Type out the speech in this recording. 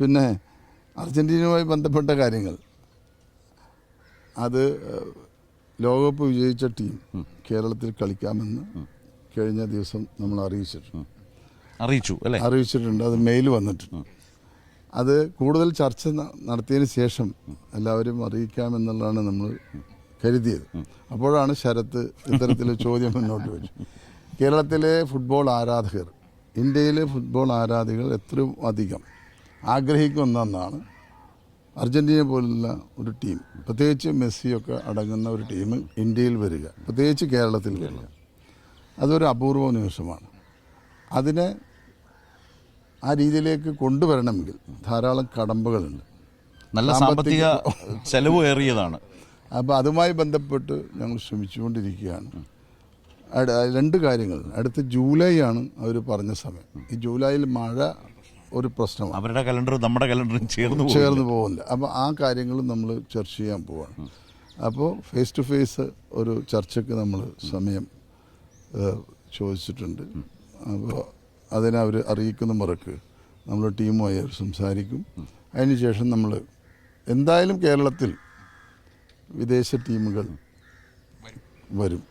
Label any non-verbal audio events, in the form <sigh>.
പിന്നെ അർജന്റീനയുമായി ബന്ധപ്പെട്ട കാര്യങ്ങൾ. അത് ലോകകപ്പ് വിജയിച്ച ടീം കേരളത്തിൽ കളിക്കാമെന്ന് കഴിഞ്ഞ ദിവസം നമ്മൾ അറിയിച്ചിട്ടുണ്ട്. അറിയിച്ചു അല്ലേ? അറിയിച്ചിട്ടുണ്ട്. അത് മെയിൽ വന്നിട്ടുണ്ട്. അത് കൂടുതൽ ചർച്ച നടത്തിയതിന് ശേഷം എല്ലാവരും അറിയിക്കാമെന്നുള്ളതാണ് നമ്മൾ കരുതിയത്. അപ്പോഴാണ് ശരത്ത് ഇത്തരത്തിൽ <laughs> ചോദ്യം മുന്നോട്ട് വെച്ചു കേരളത്തിലെ ഫുട്ബോൾ ആരാധകർ ഇന്ത്യയിലെ ഫുട്ബോൾ ആരാധകർ എത്രയും അധികം ആഗ്രഹിക്കുന്നതെന്നാണ് അർജന്റീന പോലുള്ള ഒരു ടീം പ്രത്യേകിച്ച് മെസ്സിയൊക്കെ അടങ്ങുന്ന ഒരു ടീം ഇന്ത്യയിൽ വരിക പ്രത്യേകിച്ച് കേരളത്തിൽ വരിക. അതൊരു അപൂർവ നിമിഷമാണ്. അതിനെ ആ രീതിയിലേക്ക് കൊണ്ടുവരണമെങ്കിൽ ധാരാളം കടമ്പകളുണ്ട്. നല്ല സാമ്പത്തിക ചെലവ് ഏറിയതാണ്. അപ്പോൾ അതുമായി ബന്ധപ്പെട്ട് ഞങ്ങൾ ശ്രമിച്ചുകൊണ്ടിരിക്കുകയാണ്. രണ്ട് കാര്യങ്ങൾ. അടുത്ത ജൂലൈ ആണ് അവർ പറഞ്ഞ സമയം. ഈ ജൂലൈയിൽ മഴ ഒരു പ്രശ്നമാണ്. അവരുടെ കലണ്ടർ നമ്മുടെ കലണ്ടറും ചേർന്ന് ചേർന്ന് പോകുന്നില്ല അപ്പോൾ ആ കാര്യങ്ങളും നമ്മൾ ചർച്ച ചെയ്യാൻ പോവാണ്. അപ്പോൾ ഫേസ് ടു ഫേസ് ഒരു ചർച്ചയ്ക്ക് നമ്മൾ സമയം ചോദിച്ചിട്ടുണ്ട്. അപ്പോൾ അതിനെ അവർ അറിയിക്കുന്ന മുറക്ക് നമ്മൾ ടീമുമായി അവർ സംസാരിക്കും. അതിനുശേഷം നമ്മൾ എന്തായാലും കേരളത്തിൽ വിദേശ ടീമുകൾ വരും.